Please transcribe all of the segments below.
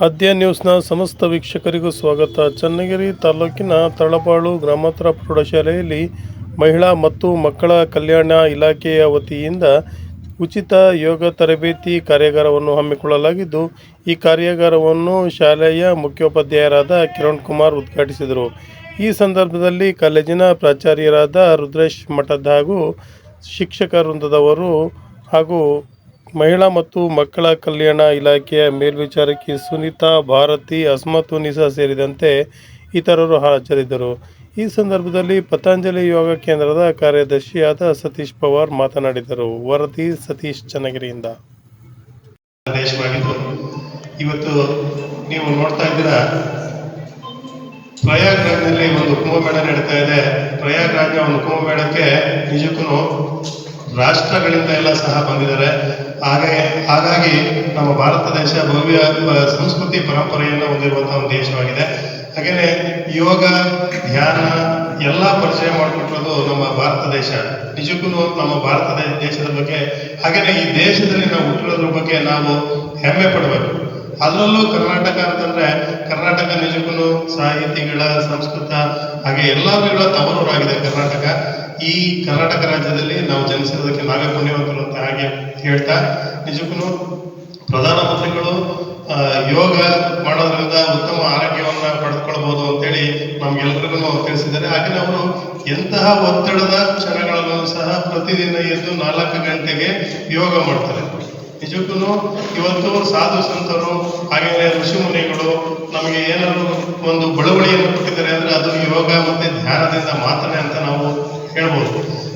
ಆದ್ಯ ನ್ಯೂಸ್ನ ಸಮಸ್ತ ವೀಕ್ಷಕರಿಗೂ ಸ್ವಾಗತ. ಚನ್ನಗಿರಿ ತಾಲೂಕಿನ ತಳಬಾಳು ಗ್ರಾಮಾಂತರ ಪ್ರೌಢಶಾಲೆಯಲ್ಲಿ ಮಹಿಳಾ ಮತ್ತು ಮಕ್ಕಳ ಕಲ್ಯಾಣ ಇಲಾಖೆಯ ವತಿಯಿಂದ ಉಚಿತ ಯೋಗ ತರಬೇತಿ ಕಾರ್ಯಾಗಾರವನ್ನು ಹಮ್ಮಿಕೊಳ್ಳಲಾಗಿದ್ದು, ಈ ಕಾರ್ಯಾಗಾರವನ್ನು ಶಾಲೆಯ ಮುಖ್ಯೋಪಾಧ್ಯಾಯರಾದ ಕಿರಣ್ ಕುಮಾರ್ ಉದ್ಘಾಟಿಸಿದರು. ಈ ಸಂದರ್ಭದಲ್ಲಿ ಕಾಲೇಜಿನ ಪ್ರಾಚಾರ್ಯರಾದ ರುದ್ರೇಶ್ ಮಠದ್ ಹಾಗೂ ಶಿಕ್ಷಕ ವೃಂದದವರು ಹಾಗೂ ಮಹಿಳಾ ಮತ್ತು ಮಕ್ಕಳ ಕಲ್ಯಾಣ ಇಲಾಖೆಯ ಮೇಲ್ವಿಚಾರಕಿ ಸುನೀತಾ ಭಾರತಿ ಅಸ್ಮತುನಿಸಾ ಸೇರಿದಂತೆ ಇತರರು ಹಾಜರಿದ್ದರು. ಈ ಸಂದರ್ಭದಲ್ಲಿ ಪತಂಜಲಿ ಯೋಗ ಕೇಂದ್ರದ ಕಾರ್ಯದರ್ಶಿಯಾದ ಸತೀಶ್ ಪವಾರ್ ಮಾತನಾಡಿದರು. ವರದಿ ಸತೀಶ್ ಚನ್ನಗಿರಿಯಿಂದ. ಇವತ್ತು ನೀವು ನೋಡ್ತಾ ಇದ್ದೀರಾ, ಪ್ರಯಾಗ್ರಾಜ್ನಲ್ಲಿ ಒಂದು ಕುಂಭಮೇಳ ನಡೀತಾ ಇದೆ. ಪ್ರಯಾಗ್ರಾಜ್ನ ಒಂದು ಕುಂಭಮೇಳಕ್ಕೆ ನಿಜಕ್ಕೂ ರಾಷ್ಟ್ರಗಳಿಂದ ಎಲ್ಲ ಸಹ ಬಂದಿದ್ದಾರೆ. ಹಾಗೆ, ಹಾಗಾಗಿ ನಮ್ಮ ಭಾರತ ದೇಶ ಭವ್ಯ ಸಂಸ್ಕೃತಿ ಪರಂಪರೆಯನ್ನು ಹೊಂದಿರುವಂತಹ ಒಂದು ದೇಶವಾಗಿದೆ. ಹಾಗೆಯೇ ಯೋಗ, ಧ್ಯಾನ ಎಲ್ಲ ಪರಿಚಯ ಮಾಡಿಕೊಟ್ಟಿರೋದು ನಮ್ಮ ಭಾರತ ದೇಶ. ನಿಜಕ್ಕೂ ನಮ್ಮ ಭಾರತ ದೇಶದ ಬಗ್ಗೆ. ಹಾಗೆಯೇ ಈ ದೇಶದಲ್ಲಿ ನಾವು ಹುಟ್ಟಿರೋದ್ರ ಬಗ್ಗೆ ನಾವು ಹೆಮ್ಮೆ ಪಡಬೇಕು. ಅದರಲ್ಲೂ ಕರ್ನಾಟಕ ಅಂತಂದ್ರೆ ಕರ್ನಾಟಕ ನಿಜಕ್ಕೂ ಸಾಹಿತಿಗಳ ಸಂಸ್ಕೃತ ಹಾಗೆ ಎಲ್ಲವುಗಳ ತವರೂರಾಗಿದೆ ಕರ್ನಾಟಕ. ಈ ಕರ್ನಾಟಕ ರಾಜ್ಯದಲ್ಲಿ ನಾವು ಜನಿಸಿರೋದಕ್ಕೆ ನಾವೇ ಪುಣ್ಯವಂತರು ಅಂತ ಹಾಗೆ ಹೇಳ್ತಾ, ನಿಜಕ್ಕೂ ಪ್ರಧಾನಮಂತ್ರಿಗಳು ಮಂತ್ರಿಗಳು ಯೋಗ ಮಾಡೋದ್ರಿಂದ ಉತ್ತಮ ಆರೋಗ್ಯವನ್ನ ಪಡೆದುಕೊಳ್ಬಹುದು ಅಂತೇಳಿ ನಮ್ಗೆಲ್ರಿಗೂ ತಿಳಿಸಿದ್ದಾರೆ. ಹಾಗೆ ಅವರು ಎಂತಹ ಒತ್ತಡದ ಕ್ಷಣಗಳನ್ನು ಸಹ ಪ್ರತಿದಿನ ಎದ್ದು ನಾಲ್ಕು ಗಂಟೆಗೆ ಯೋಗ ಮಾಡ್ತಾರೆ. ನಿಜಕ್ಕೂ ಇವತ್ತು ಸಾಧು ಸಂತರು, ಹಾಗೆಯೇ ಋಷಿ ಮುನಿಗಳು ನಮಗೆ ಏನಾದ್ರು ಒಂದು ಬಳುವಳಿಯನ್ನು ಕೊಟ್ಟಿದ್ದಾರೆ ಅಂದ್ರೆ ಅದು ಯೋಗ ಮತ್ತೆ ಧ್ಯಾನದಿಂದ ಮಾತ್ರನೇ ಅಂತ ನಾವು ಹೇಳ್ಬೋದು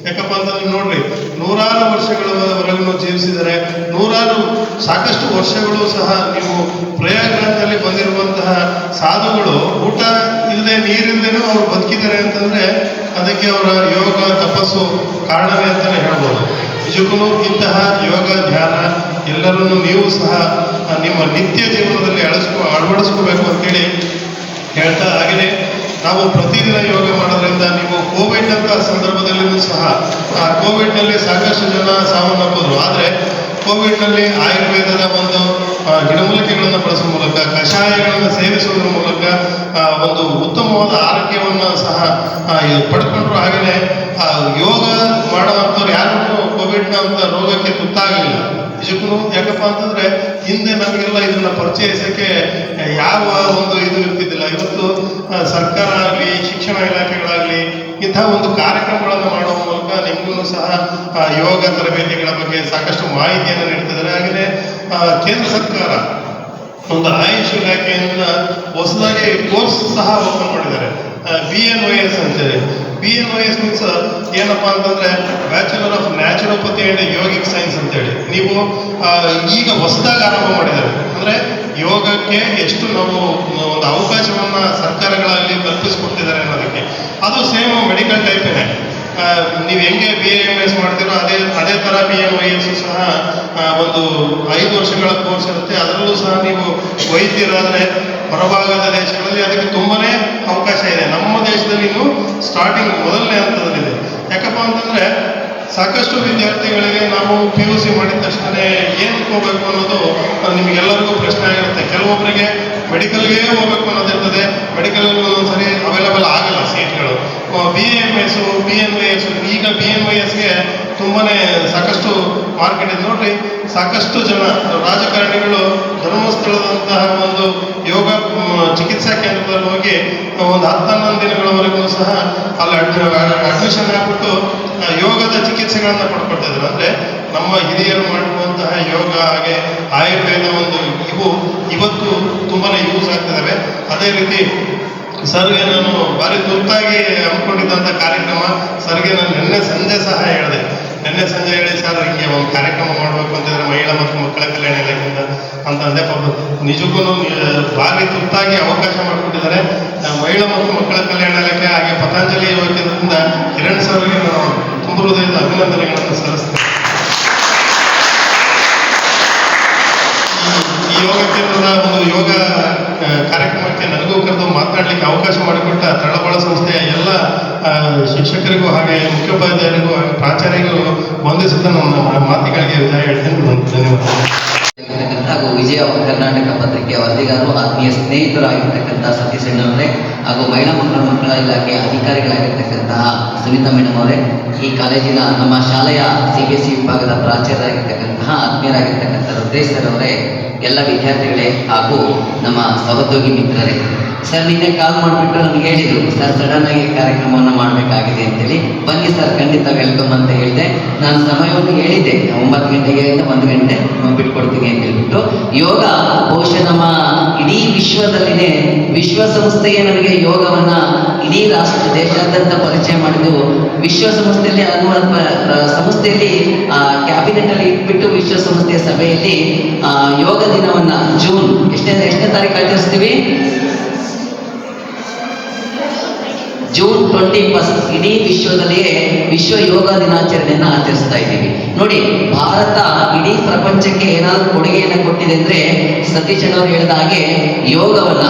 ಯಾಕಪ್ಪ ಅಂತಂದ್ರೆ ನೋಡ್ರಿ, ನೂರಾರು ವರ್ಷಗಳವರೆಗೂ ಜೀವಿಸಿದರೆ, ನೂರಾರು ಸಾಕಷ್ಟು ವರ್ಷಗಳು ಸಹ ನೀವು ಪ್ರಯಾಗ್ರಾಜ್ನಲ್ಲಿ ಬಂದಿರುವಂತಹ ಸಾಧುಗಳು, ಊಟ ಇಲ್ಲದೆ ನೀರಿಲ್ಲದೇನು ಅವರು ಬದುಕಿದ್ದಾರೆ ಅಂತಂದ್ರೆ ಅದಕ್ಕೆ ಅವರ ಯೋಗ ತಪಸ್ಸು ಕಾರಣವೇ ಅಂತಲೇ ಹೇಳ್ಬೋದು. ನಿಜಕ್ಕೂ ಇಂತಹ ಯೋಗ ಧ್ಯಾನ ಎಲ್ಲರನ್ನು ನೀವು ಸಹ ನಿಮ್ಮ ನಿತ್ಯ ಜೀವನದಲ್ಲಿ ಅಳಸ್ಕೊ ಅಳವಡಿಸ್ಕೋಬೇಕು ಅಂತೇಳಿ ಹೇಳ್ತಾ ಹಾಗೆಯೇ ನಾವು ಪ್ರತಿದಿನ ಯೋಗ ಮಾಡೋದ್ರಿಂದ ನೀವು ಸಂದರ್ಭದಲ್ಲಿಯೂ ಸಹ ಆ ಕೋವಿಡ್ನಲ್ಲಿ ಸಾಕಷ್ಟು ಜನ ಸಾವನ್ನಪ್ಪಿದ್ರು. ಆದರೆ ಕೋವಿಡ್ನಲ್ಲಿ ಆಯುರ್ವೇದದ ಒಂದು ಗಿಡಮೂಲಿಕೆಗಳನ್ನು ಬಳಸುವ ಮೂಲಕ ಕಷಾಯಗಳನ್ನು ಸೇವಿಸುವುದರ ಮೂಲಕ ಒಂದು ಉತ್ತಮವಾದ ಆರೋಗ್ಯವನ್ನು ಸಹ ಪಡ್ಕೊಂಡ್ರು ಆ, ಯೋಗ ಮಾಡುವಂಥವ್ರು ಯಾರು ಕೋವಿಡ್ನ ಅಂತ ರೋಗಕ್ಕೆ ತುತ್ತಾಗಲಿಲ್ಲ. ನಿಜಕ್ಕೂ ಯಾಕಪ್ಪ ಅಂತಂದ್ರೆ ಹಿಂದೆ ನಮಗೆಲ್ಲ ಇದನ್ನ ಪರಿಚಯಿಸಕ್ಕೆ ಯಾವ ಒಂದು ಇದು ಇರ್ತಿದ್ದಿಲ್ಲ. ಇವತ್ತು ಸರ್ಕಾರ ಆಗಲಿ ಶಿಕ್ಷಣ ಇಲಾಖೆಗಳಾಗಲಿ ಇಂತಹ ಒಂದು ಕಾರ್ಯಕ್ರಮಗಳನ್ನು ಮಾಡುವ ಮೂಲಕ ನಿಮಗೂ ಸಹ ಯೋಗ ತರಬೇತಿಗಳ ಬಗ್ಗೆ ಸಾಕಷ್ಟು ಮಾಹಿತಿಯನ್ನು ನೀಡ್ತಿದ್ದಾರೆ. ಹಾಗೆಯೇ ಕೇಂದ್ರ ಸರ್ಕಾರ ಒಂದು ಆಯುಷ್ ಇಲಾಖೆಯನ್ನ ಹೊಸದಾಗಿ ಕೋರ್ಸ್ ಸಹ ಓಪನ್ ಮಾಡಿದ್ದಾರೆ. ಬಿ ಎನ್ ವೈ ಎಸ್ ಅಂತೇಳಿ B N Y S means ಏನಪ್ಪಾ ಅಂತಂದ್ರೆ bachelor of naturopathy and yogic science ಅಂತೇಳಿ ನೀವು ಈಗ ಹೊಸದಾಗಿ ಆರಂಭ ಮಾಡಿದ್ದಾರೆ. ಅಂದ್ರೆ ಯೋಗಕ್ಕೆ ಎಷ್ಟು ನಾವು ಒಂದು ಅವಕಾಶವನ್ನು ಸರ್ಕಾರಗಳಲ್ಲಿ ಕಲ್ಪಿಸ್ಕೊಡ್ತಿದ್ದಾರೆ ಅನ್ನೋದಕ್ಕೆ. ಅದು ಸೇಮ್ ಮೆಡಿಕಲ್ ಟೈಪೇನೆ ನೀವು ಹೆಂಗೆ ಬಿ ಎಂ ಎಸ್ ಮಾಡ್ತೀರೋ ಅದೇ ಅದೇ ಥರ ಬಿ ಎಂ ಐ ಎಸ್ ಸಹ ಒಂದು ಐದು ವರ್ಷಗಳ ಕೋರ್ಸ್ ಇರುತ್ತೆ. ಅದರಲ್ಲೂ ಸಹ ನೀವು ವೈದ್ಯರಾದರೆ ಹೊರಭಾಗದ ದೇಶಗಳಲ್ಲಿ ಅದಕ್ಕೆ ತುಂಬಾ ಅವಕಾಶ ಇದೆ. ನಮ್ಮ ದೇಶದಲ್ಲಿ ಇನ್ನು ಸ್ಟಾರ್ಟಿಂಗ್ ಮೊದಲನೇ ಹಂತದಲ್ಲಿದೆ. ಯಾಕಪ್ಪ ಅಂತಂದರೆ ಸಾಕಷ್ಟು ವಿದ್ಯಾರ್ಥಿಗಳಿಗೆ ನಾವು ಪಿ ಯು ಸಿ ಮಾಡಿದ ತಕ್ಷಣ ಏನು ಹೋಗ್ಬೇಕು ಅನ್ನೋದು ನಿಮ್ಗೆಲ್ಲರಿಗೂ ಪ್ರಶ್ನೆ ಆಗಿರುತ್ತೆ. ಕೆಲವೊಬ್ಬರಿಗೆ ಮೆಡಿಕಲ್ಗೆ ಹೋಗ್ಬೇಕು ಅನ್ನೋದಿರ್ತದೆ ಮೆಡಿಕಲ್ ಒಂದೊಂದ್ಸರಿ ಅವೈಲೇಬಲ್ ಆಗಲ್ಲ ಸೀಟ್ಗಳು B M S B N Y S ಈಗ ಬಿ ಎನ್ ವೈ ಎಸ್ಗೆ ತುಂಬಾನೇ ಸಾಕಷ್ಟು ಮಾರ್ಕೆಟ್ ಇದೆ. ನೋಡ್ರಿ, ಸಾಕಷ್ಟು ಜನ, ರಾಜಕಾರಣಿಗಳು ಧರ್ಮಸ್ಥಳದಂತಹ ಒಂದು ಯೋಗ ಚಿಕಿತ್ಸಾ ಕೇಂದ್ರದಲ್ಲಿ ಹೋಗಿ, ಒಂದು ಹತ್ತು ಹನ್ನೊಂದು ದಿನಗಳವರೆಗೂ ಸಹ ಅಲ್ಲಿ ಅಡ್ಮಿಷನ್ ಆಗ್ಬಿಟ್ಟು ಯೋಗದ ಚಿಕಿತ್ಸೆಗಳನ್ನ ಪಡ್ಕೊಳ್ತಾ ಇದ್ರು ಅಂದ್ರೆ ನಮ್ಮ ಹಿರಿಯರು ಮಾಡುವಂತಹ ಯೋಗ, ಹಾಗೆ ಆಯುರ್ವೇದ ಒಂದು ಇವು, ಇವತ್ತು ತುಂಬಾನೇ ಯೂಸ್ ಆಗ್ತಿದ್ದಾವೆ ಅದೇ ರೀತಿ ಸರ್ಗೆ ನಾನು ಭಾರಿ ತುರ್ತಾಗಿ ಹಮ್ಮಿಕೊಂಡಿದ್ದಂಥ ಕಾರ್ಯಕ್ರಮ, ಸರ್ಗೆ ನಾನು ನಿನ್ನೆ ಸಂಜೆ ಸಹ ಹೇಳಿದೆ. ನಿನ್ನೆ ಸಂಜೆ ಹೇಳಿ ಸರ್ ಹಿಂಗೆ ಒಂದು ಕಾರ್ಯಕ್ರಮ ಮಾಡಬೇಕು ಅಂತಿದ್ರೆ ಮಹಿಳಾ ಮತ್ತು ಮಕ್ಕಳ ಕಲ್ಯಾಣ ಇಲಾಖೆಯಿಂದ ಅಂತ ಪಾಪ ನಿಜಕ್ಕೂ ಭಾರಿ ತುರ್ತಾಗಿ ಅವಕಾಶ ಮಾಡಿಕೊಟ್ಟಿದ್ದಾರೆ. ಮಹಿಳಾ ಮತ್ತು ಮಕ್ಕಳ ಕಲ್ಯಾಣ ಇಲಾಖೆ ಹಾಗೆ ಪತಂಜಲಿ ಕೇಂದ್ರದಿಂದ ಕಿರಣ್ ಸರ್ಗೆ ನಾನು ತುಂಬ ಹೃದಯದ ಅಭಿನಂದನೆಗಳನ್ನು ಸಲ್ಲಿಸ್ತೇನೆ ಯೋಗ ಕೇಂದ್ರದ ಒಂದು ಯೋಗ ಕಾರ್ಯಕ್ರಮಕ್ಕೆ ನನಗೂ ಕರೆದು ಮಾತನಾಡಲಿಕ್ಕೆ ಅವಕಾಶ ಮಾಡಿಕೊಟ್ಟ ತಳಬಾಳ ಸಂಸ್ಥೆಯ ಎಲ್ಲ ಶಿಕ್ಷಕರಿಗೂ ಹಾಗೆ ಮುಖ್ಯೋಪಾಧ್ಯಾಯರಿಗೂ ಹಾಗೆ ಪ್ರಾಚಾರ್ಯರಿಗೂ ವಂದಿಸುತ್ತಾ ನನ್ನ ಮಾತುಗಳಿಗೆ ವಿದಾಯ ಹೇಳ್ತೇನೆ. ಧನ್ಯವಾದ ಹಾಗೂ ವಿಜಯ ಕರ್ನಾಟಕ ಪತ್ರಿಕೆಯ ವರದಿಗಾರರು, ಆತ್ಮೀಯ ಸ್ನೇಹಿತರಾಗಿರ್ತಕ್ಕಂಥ ಸತೀಶ್ ಅಣ್ಣವರೇ ಹಾಗೂ ಮಹಿಳಾ ಮಕ್ಕಳ ಮಕ್ಕಳ ಇಲಾಖೆಯ ಅಧಿಕಾರಿಗಳಾಗಿರ್ತಕ್ಕಂತಹ ಸುನೀತಾ ಮೇಡಮ್ ಅವರೇ, ಈ ಕಾಲೇಜಿನ ನಮ್ಮ ಶಾಲೆಯ ಸಿ ಬಿ ಎಸ್ ಸಿ ವಿಭಾಗದ ಪ್ರಾಚಾರ್ಯರಾಗಿರ್ತಕ್ಕಂತಹ, ಆತ್ಮೀಯರಾಗಿರ್ತಕ್ಕಂಥ ರುದ್ರೇಶ್ ಸರ್ ಅವರೇ ಎಲ್ಲ ವಿದ್ಯಾರ್ಥಿಗಳೇ ಹಾಗೂ ನಮ್ಮ ಸಹೋದ್ಯೋಗಿ ಮಿತ್ರರೇ ಸರ್ ನಿನ್ನೆ ಕಾಲ್ ಮಾಡಿಬಿಟ್ಟು ನನಗೆ ಹೇಳಿದರು. ಸರ್ ಸಡನ್ ಆಗಿ ಕಾರ್ಯಕ್ರಮವನ್ನು ಮಾಡಬೇಕಾಗಿದೆ ಅಂತೇಳಿ. ಬನ್ನಿ ಸರ್ ಖಂಡಿತ ವೆಲ್ಕಮ್ ಅಂತ ಹೇಳಿದೆ. ನಾನು ಸಮಯವನ್ನು ಹೇಳಿದ್ದೆ. ಒಂಬತ್ತು ಗಂಟೆಗೆ ಒಂದು ಗಂಟೆ ಬಿಟ್ಕೊಡ್ತೀನಿ ಅಂತ ಹೇಳ್ಬಿಟ್ಟು. ಯೋಗ ಬಹುಶಃ ನಮ್ಮ ಇಡೀ ವಿಶ್ವದಲ್ಲಿನೇ ವಿಶ್ವಸಂಸ್ಥೆಗೆ ನನಗೆ ಯೋಗವನ್ನ ಇಡೀ ರಾಷ್ಟ್ರ ದೇಶಾದ್ಯಂತ ಪರಿಚಯ ಮಾಡಿದ್ದು. ವಿಶ್ವಸಂಸ್ಥೆಯಲ್ಲಿ ಅನ್ನುವ ಸಂಸ್ಥೆಯಲ್ಲಿ ಆ ಕ್ಯಾಬಿನೆಟ್ ಅಲ್ಲಿ ಇಟ್ಬಿಟ್ಟು ವಿಶ್ವಸಂಸ್ಥೆಯ ಸಭೆಯಲ್ಲಿ ಆ, ಯೋಗ ದಿನವನ್ನ ಜೂನ್ ಎಷ್ಟನೇ ಎಷ್ಟನೇ ತಾರೀಕು ಆಚರಿಸ್ತೀವಿ ಜೂನ್ ಟ್ವೆಂಟಿ ಫಸ್ಟ್ ಇಡೀ ವಿಶ್ವದಲ್ಲಿಯೇ ವಿಶ್ವ ಯೋಗ ದಿನಾಚರಣೆಯನ್ನು ಆಚರಿಸ್ತಾ ಇದ್ದೀವಿ. ನೋಡಿ, ಭಾರತ ಇಡೀ ಪ್ರಪಂಚಕ್ಕೆ ಏನಾದರೂ ಕೊಡುಗೆಯನ್ನು ಕೊಟ್ಟಿದೆ ಅಂದ್ರೆ ಸತೀಶ್ ಅವರು ಹೇಳಿದ ಹಾಗೆ ಯೋಗವನ್ನ.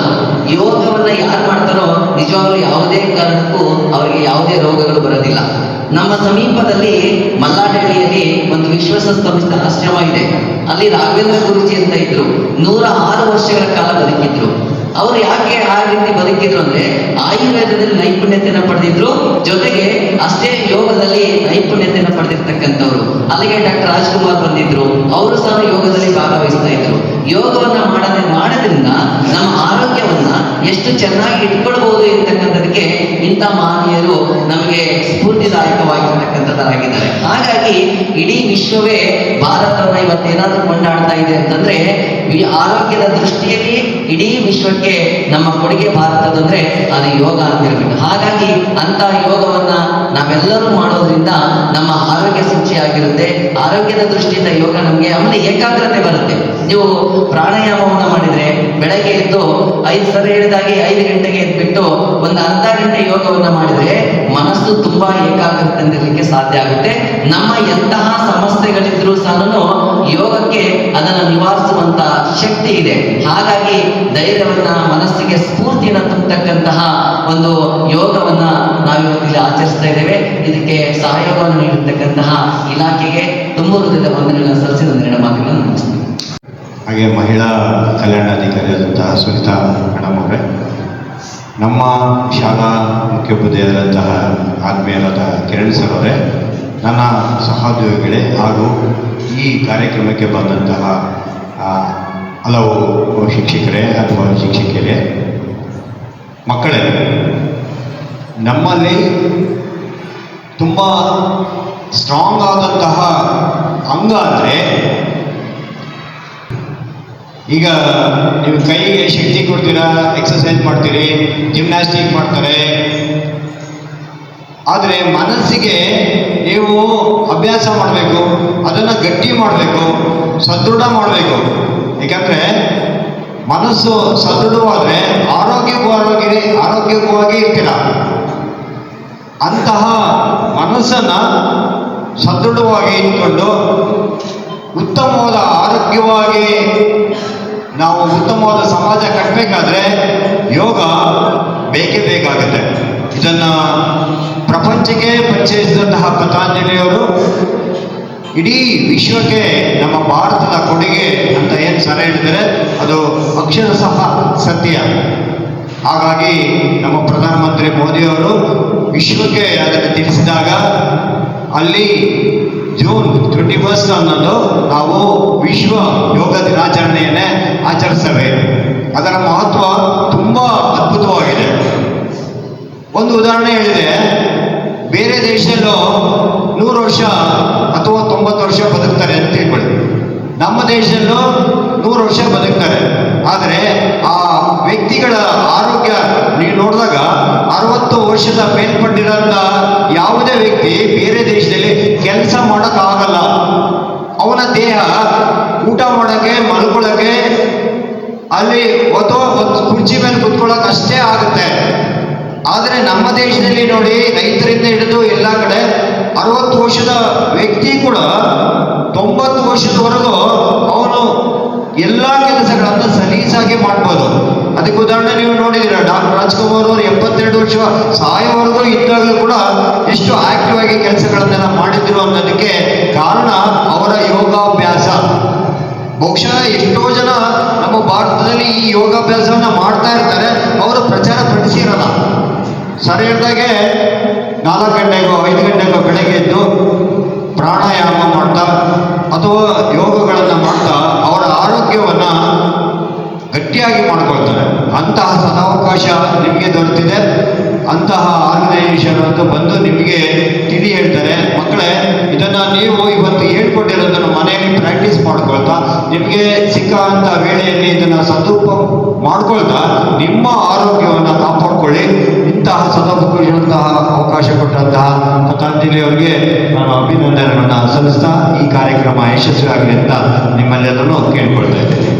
ಯೋಗವನ್ನ ಯಾರು ಮಾಡ್ತಾರೋ ನಿಜವಾಗ್ಲೂ ಯಾವುದೇ ಕಾರಣಕ್ಕೂ ಅವರಿಗೆ ಯಾವುದೇ ರೋಗಗಳು ಬರೋದಿಲ್ಲ. ನಮ್ಮ ಸಮೀಪದಲ್ಲಿ ಮಲ್ಲಾಡಹಳ್ಳಿಯಲ್ಲಿ ಒಂದು ವಿಶ್ವಸಂಸ್ಥೆ ಆಶ್ರಮ ಇದೆ. ಅಲ್ಲಿ ರಾಘವೇಂದ್ರ ಗುರುಜಿ ಅಂತ ಇದ್ರು. ನೂರ ಆರು ವರ್ಷಗಳ ಕಾಲ ಬದುಕಿದ್ರು. ಅವರು ಯಾಕೆ ಆ ರೀತಿ ಬದುಕಿದ್ರು ಅಂದ್ರೆ ಆಯುರ್ವೇದದಲ್ಲಿ ನೈಪುಣ್ಯತೆಯನ್ನು ಪಡೆದಿದ್ರು. ಜೊತೆಗೆ ಅಷ್ಟೇ ಯೋಗದಲ್ಲಿ ನೈಪುಣ್ಯತೆಯನ್ನು ಪಡೆದಿರ್ತಕ್ಕಂಥವ್ರು. ಅಲ್ಲಿಗೆ ಡಾಕ್ಟರ್ ರಾಜ್ಕುಮಾರ್ ಬಂದಿದ್ರು. ಅವರು ಸಹ ಯೋಗದಲ್ಲಿ ಭಾಗವಹಿಸ್ತಾ ಇದ್ರು. ಯೋಗವನ್ನ ಮಾಡದೆ ಮಾಡೋದ್ರಿಂದ ನಮ್ಮ ಆರೋಗ್ಯವನ್ನ ಎಷ್ಟು ಚೆನ್ನಾಗಿ ಇಟ್ಕೊಳ್ಬಹುದು ಎಂತಕ್ಕಂಥದಕ್ಕೆ ಇಂಥ ಮಹನೀಯರು ನಮಗೆ ಸ್ಫೂರ್ತಿದಾಯಕವಾಗಿರ್ತಕ್ಕಂಥದ್ದಾಗಿದ್ದಾರೆ. ಹಾಗಾಗಿ ಇಡೀ ವಿಶ್ವವೇ ಭಾರತವನ್ನ ಇವತ್ತೇನಾದ್ರೂ ಕೊಂಡಾಡ್ತಾ ಇದೆ ಅಂತಂದ್ರೆ ಈ ಆರೋಗ್ಯದ ದೃಷ್ಟಿಯಲ್ಲಿ ಇಡೀ ವಿಶ್ವಕ್ಕೆ ನಮ್ಮ ಕೊಡುಗೆ ಭಾರತದಂದ್ರೆ ಅದು ಯೋಗ ಅಂತ ಹೇಳ್ಬಿಟ್ಟು. ಹಾಗಾಗಿ ಅಂತ ಯೋಗವನ್ನ ನಾವೆಲ್ಲರೂ ಮಾಡೋದ್ರಿಂದ ನಮ್ಮ ಆರೋಗ್ಯ ಶುಚಿಯಾಗಿರುತ್ತೆ ಆರೋಗ್ಯದ ದೃಷ್ಟಿಯಿಂದ ಯೋಗ ನಮಗೆ ಆಮೇಲೆ ಏಕಾಗ್ರತೆ ಬರುತ್ತೆ. ನೀವು ಪ್ರಾಣಾಯಾಮವನ್ನ ಮಾಡಿದ್ರೆ ಬೆಳಗ್ಗೆ ಎದ್ದು ಐದು ಸರಿ ಹೇಳಿದಾಗೆ ಐದು ಗಂಟೆಗೆ ಎದ್ಬಿಟ್ಟು ಒಂದು ಅರ್ಧ ಗಂಟೆ ಯೋಗವನ್ನ ಮಾಡಿದ್ರೆ ಮನಸ್ಸು ತುಂಬಾ ಏಕಾಗ್ರತೆಯಿಂದಿರ್ಲಿಕ್ಕೆ ಸಾಧ್ಯ ಆಗುತ್ತೆ. ನಮ್ಮ ಎಂತಹ ಸಮಸ್ಯೆಗಳಿದ್ರು ಸಹ ಯೋಗಕ್ಕೆ ಅದನ್ನು ನಿವಾರಿಸುವಂತ ಶಕ್ತಿ ಇದೆ. ಹಾಗಾಗಿ ಧೈರ್ಯವನ್ನ, ಮನಸ್ಸಿಗೆ ಸ್ಫೂರ್ತಿಯನ್ನು ತುಂಬತಕ್ಕಂತಹ ಒಂದು ಯೋಗವನ್ನ ನಾವಿವತ್ತಿಲ್ಲಿ ಆಚರಿಸ್ತಾ ಇದ್ದೇವೆ. ಇದಕ್ಕೆ ಸಹಯೋಗವನ್ನು ನೀಡಿರ್ತಕ್ಕಂತಹ ಇಲಾಖೆಗೆ ತುಂಬ ಹೃದಯದ ವಂದನೆಗಳನ್ನು ಸಲ್ಲಿಸಿ ನನ್ನ ಮಾತುಗಳನ್ನು ಹಾಗೆ ಮಹಿಳಾ ಕಲ್ಯಾಣಾಧಿಕಾರಿಯಾದಂತಹ ಸುನಿತಾ ಮೇಡಮ್ ಅವರೇ ನಮ್ಮ ಶಾಲಾ ಮುಖ್ಯೋಪಾಧ್ಯಾಯರಾದಂತಹ ಆತ್ಮೀಯರಾದ ಕಿರಣ್ ಸರ್ ಅವರೇ, ನನ್ನ ಸಹೋದ್ಯೋಗಿಗಳೇ ಹಾಗೂ ಈ ಕಾರ್ಯಕ್ರಮಕ್ಕೆ ಬಂದಂತಹ ಹಲವು ಶಿಕ್ಷಕರೇ ಅಥವಾ ಶಿಕ್ಷಕಿಯರೇ, ಮಕ್ಕಳೇ, ನಮ್ಮಲ್ಲಿ ತುಂಬ ಸ್ಟ್ರಾಂಗ್ ಆದಂತಹ ಅಂಗ ಅಂದರೆ ಈಗ ನೀವು ಕೈಗೆ ಶಕ್ತಿ ಕೊಡ್ತೀರಾ ಎಕ್ಸಸೈಸ್ ಮಾಡ್ತೀರಿ ಜಿಮ್ನಾಸ್ಟಿಕ್ ಮಾಡ್ತಾರೆ. ಆದರೆ ಮನಸ್ಸಿಗೆ ನೀವು ಅಭ್ಯಾಸ ಮಾಡಬೇಕು, ಅದನ್ನು ಗಟ್ಟಿ ಮಾಡಬೇಕು, ಸದೃಢ ಮಾಡಬೇಕು. ಯಾಕಂದರೆ ಮನಸ್ಸು ಸದೃಢವಾದರೆ ಆರೋಗ್ಯವಾಗಿ ಆರೋಗ್ಯವಾಗಿ ಇರ್ತೀರ. ಅಂತಹ ಮನಸ್ಸನ್ನು ಸದೃಢವಾಗಿ ಇಟ್ಕೊಂಡು ಉತ್ತಮವಾದ ಆರೋಗ್ಯವಾಗಿ ನಾವು ಉತ್ತಮವಾದ ಸಮಾಜ ಕಟ್ಟಬೇಕಾದ್ರೆ ಯೋಗ ಬೇಕೇ ಬೇಕಾಗುತ್ತೆ. ಇದನ್ನು ಪ್ರಪಂಚಕ್ಕೆ ಪರಿಚಯಿಸಿದಂತಹ ಪತಂಜಲಿಯವರು ಇಡೀ ವಿಶ್ವಕ್ಕೆ ನಮ್ಮ ಭಾರತದ ಕೊಡುಗೆ ಅಂತ ಏನು ಸರ ಹೇಳಿದರೆ ಅದು ಅಕ್ಷರ ಸಹ ಸತ್ಯ. ಹಾಗಾಗಿ ನಮ್ಮ ಪ್ರಧಾನಮಂತ್ರಿ ಮೋದಿಯವರು ವಿಶ್ವಕ್ಕೆ ಅದನ್ನು ತಿಳಿಸಿದಾಗ ಅಲ್ಲಿ ಜೂನ್ ಟ್ವೆಂಟಿ ಫಸ್ಟ್ ಅನ್ನೋದು ನಾವು ವಿಶ್ವ ಯೋಗ ದಿನಾಚರಣೆಯನ್ನೇ ಆಚರಿಸ್ತೇವೆ. ಅದರ ಮಹತ್ವ ತುಂಬ ಅದ್ಭುತವಾಗಿದೆ. ಒಂದು ಉದಾಹರಣೆ ಹೇಳಿದೆ ಬೇರೆ ದೇಶದಲ್ಲೂ ನೂರು ವರ್ಷ ಅಥವಾ ತೊಂಬತ್ತು ವರ್ಷ ಬದುಕ್ತಾರೆ ಅಂತ ತಿಳ್ಕೊಳ್ಳಿ. ನಮ್ಮ ದೇಶದಲ್ಲೂ ನೂರು ವರ್ಷ ಬದುಕ್ತಾರೆ. ಆದರೆ ಆ ವ್ಯಕ್ತಿಗಳ ಆರೋಗ್ಯ ನೀವು ನೋಡಿದಾಗ ಅರವತ್ತು ವರ್ಷದ ಮೇಲ್ಪಟ್ಟಿರೋಂಥ ಯಾವುದೇ ವ್ಯಕ್ತಿ ಬೇರೆ ದೇಶದಲ್ಲಿ ಕೆಲಸ ಮಾಡೋಕ್ಕಾಗಲ್ಲ. ಅವನ ದೇಹ ಊಟ ಮಾಡೋಕ್ಕೆ ಮಲ್ಕೊಳ್ಳೋಕ್ಕೆ ಅಲ್ಲಿ ಒಂದು ಕುರ್ಚಿ ಮೇಲೆ ಕುತ್ಕೊಳ್ಳೋಕೆ ಅಷ್ಟೇ ಆಗುತ್ತೆ. ಆದರೆ ನಮ್ಮ ದೇಶದಲ್ಲಿ ನೋಡಿ ರೈತರಿಂದ ಹಿಡಿದು ಎಲ್ಲ ಕಡೆ ಅರವತ್ತು ವರ್ಷದ ವ್ಯಕ್ತಿ ಕೂಡ ತೊಂಬತ್ತು ವರ್ಷದವರೆಗೂ ಅವನು ಎಲ್ಲ ಕೆಲಸಗಳನ್ನು ಸಲೀಸಾಗಿ ಮಾಡ್ಬೋದು. ಅದಕ್ಕೆ ಉದಾಹರಣೆ ನೀವು ನೋಡಿದ್ದೀರ, ಡಾಕ್ಟರ್ ರಾಜ್ಕುಮಾರ್ ಅವರು ಎಪ್ಪತ್ತೆರಡು ವರ್ಷ ಸಾಯೋವರೆಗೂ ಇದ್ದಾಗಲೂ ಕೂಡ ಎಷ್ಟು ಆಕ್ಟಿವ್ ಆಗಿ ಕೆಲಸಗಳನ್ನೆಲ್ಲ ಮಾಡಿದ್ರು ಅನ್ನೋದಕ್ಕೆ ಕಾರಣ ಅವರ ಯೋಗಾಭ್ಯಾಸ. ಬಹು ಬಹುಶಃ ಎಷ್ಟೋ ಜನ ನಮ್ಮ ಭಾರತದಲ್ಲಿ ಈ ಯೋಗಾಭ್ಯಾಸವನ್ನು ಮಾಡ್ತಾ ಇರ್ತಾರೆ, ಅವರು ಪ್ರಚಾರ ಪಡಿಸಿರಲ್ಲ. ಸರಿ ಹೇಳ್ದಾಗೆ ನಾಲ್ಕು ಗಂಟೆಗೋ ಐದು ಗಂಟೆಗೋ ಬೆಳಗ್ಗೆ ಎದ್ದು ಪ್ರಾಣಾಯಾಮ ಮಾಡ್ತಾ, ಅಥವಾ ಯೋಗಗಳನ್ನು ಮಾಡ್ತಾ ಅವರ ಆರೋಗ್ಯವನ್ನು ಗಟ್ಟಿಯಾಗಿ ಮಾಡ್ಕೊಳ್ತಾರೆ. ಅಂತಹ ಸದಾವಕಾಶ ನಿಮಗೆ ದೊರೆತಿದೆ. ಅಂತಹ ಆರ್ಗನೈಸೇಷನ್ ಅಂತ ಬಂದು ನಿಮಗೆ ತಿಳಿ ಹೇಳ್ತಾರೆ. ಮಕ್ಕಳೇ, ಇದನ್ನು ನೀವು ಇವತ್ತು ಮಾಡ್ಕೊಳ್ತಾ ನಿಮಗೆ ಸಿಕ್ಕಂಥ ವೇಳೆಯಲ್ಲಿ ಇದನ್ನ ಸದುಪಯೋಗ ಮಾಡ್ಕೊಳ್ತಾ ನಿಮ್ಮ ಆರೋಗ್ಯವನ್ನು ಕಾಪಾಡ್ಕೊಳ್ಳಿ. ಇಂತಹ ಸದಾವಕಾಶಂತಹ ಅವಕಾಶ ಕೊಟ್ಟಂತಹ ಅವರಿಗೆ ನಾನು ಅಭಿನಂದನೆಗಳನ್ನು ಸಲ್ಲಿಸ್ತಾ ಈ ಕಾರ್ಯಕ್ರಮ ಯಶಸ್ವಿಯಾಗಲಿ ಅಂತ ನಿಮ್ಮಲ್ಲೆಲ್ಲರೂ ಕೇಳ್ಕೊಳ್ತಾ ಇದ್ದೇನೆ.